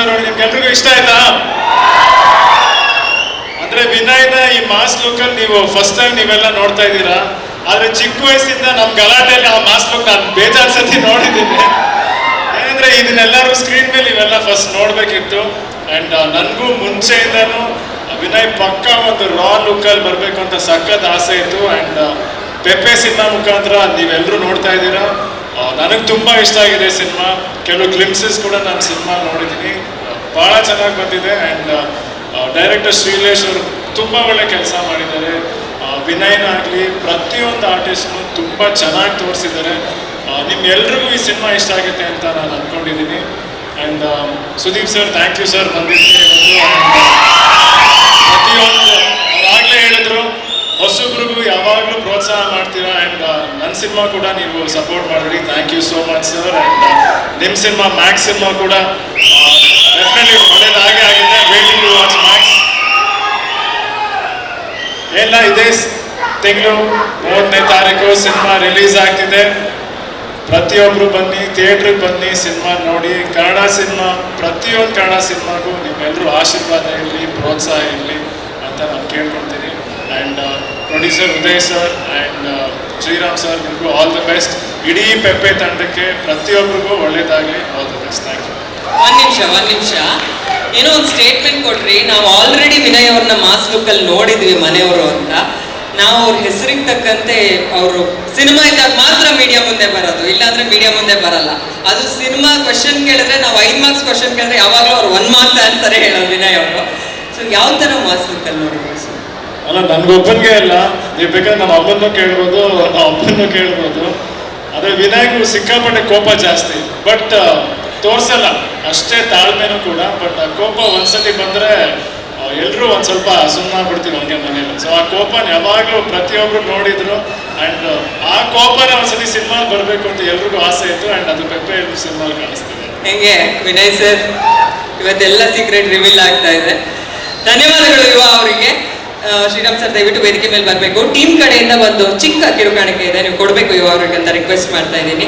Sir ನಿಮ್ಗೆಲ್ರಿಗೂ ಇಷ್ಟ ಆಯ್ತಾ? ಅಂದ್ರೆ ವಿನಯ್ನ ಈ ಮಾಸ್ ಲುಕ್ ಅಲ್ಲಿ ನೀವು ಫಸ್ಟ್ ಟೈಮ್ ನೀವೆಲ್ಲ ನೋಡ್ತಾ ಇದ್ದೀರಾ. ಆದ್ರೆ ಚಿಕ್ಕ ವಯಸ್ಸಿಂದ ನಮ್ ಗಲಾಟೆಯಲ್ಲಿ ಆ ಮಾಸ್ ಲುಕ್ ನಾನು ಬೇಜಾರ್ ಸತಿ ನೋಡಿದ್ದೀನಿ. ಏನಂದ್ರೆ ಇದನ್ನೆಲ್ಲರೂ ಸ್ಕ್ರೀನ್ ಮೇಲೆ ಇವೆಲ್ಲ ಫಸ್ಟ್ ನೋಡ್ಬೇಕಿತ್ತು. ಅಂಡ್ ನನಗೂ ಮುಂಚೆಯಿಂದನೂ ವಿನಯ್ ಪಕ್ಕ ಒಂದು ರಾ ಲುಕ್ ಅಲ್ಲಿ ಬರ್ಬೇಕು ಅಂತ ಸಖತ್ ಆಸೆ ಇತ್ತು. ಅಂಡ್ ಪೆಪ್ಪೆ ಸಿನಿಮಾ ಮುಖಾಂತರ ನೀವೆಲ್ಲರೂ ನೋಡ್ತಾ ಇದ್ದೀರಾ. ನನಗೆ ತುಂಬ ಇಷ್ಟ ಆಗಿದೆ ಸಿನಿಮಾ. ಕೆಲವು ಗ್ಲಿಮ್ಸಸ್ ಕೂಡ ನಾನು ಸಿನಿಮಾ ನೋಡಿದ್ದೀನಿ ಭಾಳ ಚೆನ್ನಾಗಿ ಬಂದಿದೆ ಆ್ಯಂಡ್ ಡೈರೆಕ್ಟರ್ ಶ್ರೀಲೇಶ್ ಅವರು ತುಂಬ ಒಳ್ಳೆ ಕೆಲಸ ಮಾಡಿದ್ದಾರೆ. ವಿನಯನ್ ಆಗಲಿ, ಪ್ರತಿಯೊಂದು ಆರ್ಟಿಸ್ಟ್ನು ತುಂಬ ಚೆನ್ನಾಗಿ ತೋರಿಸಿದ್ದಾರೆ. ನಿಮ್ಮೆಲ್ರಿಗೂ ಈ ಸಿನಿಮಾ ಇಷ್ಟ ಆಗುತ್ತೆ ಅಂತ ನಾನು ಅಂದ್ಕೊಂಡಿದ್ದೀನಿ and Sudeep sir thank you sir ಬಂದಿದ್ದಕ್ಕೆ ಪ್ರತಿಯೊಂದು ಆಗಲೇ ಹೇಳಿದ್ರು. ಹೊಸಬ್ರಿಗೂ ಯಾವಾಗಲೂ ಪ್ರೋತ್ಸಾಹ ಮಾಡ್ತೀರಾ ಸಿನಿಮಾ ಕೂಡ ನೀವು ಸಪೋರ್ಟ್ ಮಾಡಿದ್ರಿ. Thank you so much sir and ನಿಮ್ಮ ಸಿನಿಮಾ ಮ್ಯಾಕ್ಸ್ ಸಿನಿಮಾ ಕೂಡ ಡೆಫಿನೆಟ್ಲಿ ಒಳ್ಳೇದಾಗೇ ಆಗಿದೆ. ವೇಟಿಂಗ್ ಟು ವಾಚ್ ಮ್ಯಾಕ್ಸ್ ಎಲ್ಲ ಇದೇ ತಿಂಗಳು ಮೂರನೇ ತಾರೀಕು ಸಿನಿಮಾ ರಿಲೀಸ್ ಆಗ್ತಿದೆ. ಪ್ರತಿಯೊಬ್ಬರು ಬನ್ನಿ ಥಿಯೇಟ್ರಿಗೆ ಬನ್ನಿ, ಸಿನಿಮಾ ನೋಡಿ. ಕನ್ನಡ ಸಿನಿಮಾ, ಪ್ರತಿಯೊಂದು ಕನ್ನಡ ಸಿನಿಮಾಗೂ ನಿಮ್ಮೆಲ್ಲರೂ ಆಶೀರ್ವಾದ ಇರಲಿ, ಪ್ರೋತ್ಸಾಹ ಇರಲಿ ಅಂತ ನಾನು ಕೇಳ್ಕೊಳ್ತೀನಿ. And producer Uday sir and Shriram sir ನಿಮಗೂ ಆಲ್ ದ ಬೆಸ್ಟ್ ಇಡೀ ಪೆಪ್ಪೆ ತಂಡಕ್ಕೆ ಪ್ರತಿಯೊಬ್ಬರಿಗೂ ಒಳ್ಳೇದಾಗಲಿ. All the best thank you ಒಂದು ನಿಮಿಷ ಒಂದು ನಿಮಿಷ. ಏನೋ ಒಂದು ಸ್ಟೇಟ್ಮೆಂಟ್ ಕೊಟ್ರಿ. ನಾವು ಆಲ್ರೆಡಿ ವಿನಯ್ ಅವ್ರನ್ನ ಮಾಸ್ ಲುಕ್ಕಲ್ಲಿ ನೋಡಿದ್ವಿ ಮನೆಯವರು ಅಂತ. ನಾವು ಅವ್ರ ಹೆಸರಿಗೆ ತಕ್ಕಂತೆ ಅವರು ಸಿನಿಮಾ ಇದ್ದಾಗ ಮಾತ್ರ ಮೀಡಿಯಾ ಮುಂದೆ ಬರೋದು. ಇಲ್ಲಾಂದ್ರೆ ಮೀಡಿಯಾ ಮುಂದೆ ಬರಲ್ಲ. ಅದು ಸಿನಿಮಾ ಕ್ವಶನ್ ಕೇಳಿದ್ರೆ ನಾವು ಐದು ಮಾರ್ಕ್ಸ್ ಕ್ವಶನ್ ಕೇಳಿದ್ರೆ ಯಾವಾಗಲೂ ಅವ್ರು ಒನ್ ಮಾರ್ಕ್ಸ್ ಅಂತಾರೆ ಹೇಳೋದು ವಿನಯ್ ಅವರು. ಸೊ ಯಾವ ತರ ಮಾಸ್ ಲುಕ್ಕಲ್ಲಿ ನೋಡಿದ್ವಿ ಅಲ್ಲ ನನ್ಗೊಬ್ಬನಿಗೆ ಇಲ್ಲ ನೀವು ಬೇಕಾದ್ರೆ ನಮ್ಮ ಅಮ್ಮನ್ನು ಕೇಳ್ಬೋದು ನಮ್ಮ ಅಪ್ಪನ್ನು ಕೇಳ್ಬೋದು. ಅದೇ ವಿನಾಯಕು ಸಿಕ್ಕಾಪಟ್ಟೆ ಕೋಪ ಜಾಸ್ತಿ. ಬಟ್ ತೋರಿಸಲ್ಲ. ಅಷ್ಟೇ ತಾಳ್ಮೆನೂ ಕೂಡ. ಬಟ್ ಆ, ಕೋಪ ಒಂದ್ಸತಿ ಬಂದ್ರೆ ಎಲ್ಲರೂ ಒಂದು ಸ್ವಲ್ಪ ಸುಮ್ಮನಾಗ್ಬಿಡ್ತೀವಿ ಹಂಗೆ ಮನೇಲಿ. ಸೊ ಆ ಕೋಪನ ಯಾವಾಗಲೂ ಪ್ರತಿಯೊಬ್ರು ನೋಡಿದ್ರು ಅಂಡ್ ಆ ಕೋಪನ ಒಂದ್ಸತಿ ಸಿನಿಮಾ ಬರಬೇಕು ಅಂತ ಎಲ್ರಿಗೂ ಆಸೆ ಇತ್ತು ಅಂಡ್ ಅದು ಪೆಪ್ಪೆ ಸಿನಿಮಾ ಕಾಣಿಸ್ತಿದೆ. ಹೆಂಗೆ, ವಿನಯ್ ಸರ್? ಇವತ್ತೆಲ್ಲ ಸೀಕ್ರೆಟ್ ರಿವೀಲ್ ಆಗ್ತಾ ಇದೆ. ಧನ್ಯವಾದಗಳು ಯುವ ಅವರಿಗೆ. ಶ್ರೀರಾಮ್ ಸರ್, ದಯವಿಟ್ಟು ವೇದಿಕೆ ಮೇಲೆ ಬರಬೇಕು. ಟೀಮ್ ಕಡೆಯಿಂದ ಒಂದು ಚಿಕ್ಕ ಕಿರುಕಾಣಿಕೆ ಇದೆ, ನೀವು ಕೊಡಬೇಕು ಅವರಿಗೆ ಅಂತ ರಿಕ್ವೆಸ್ಟ್ ಮಾಡ್ತಾ ಇದ್ದೀನಿ.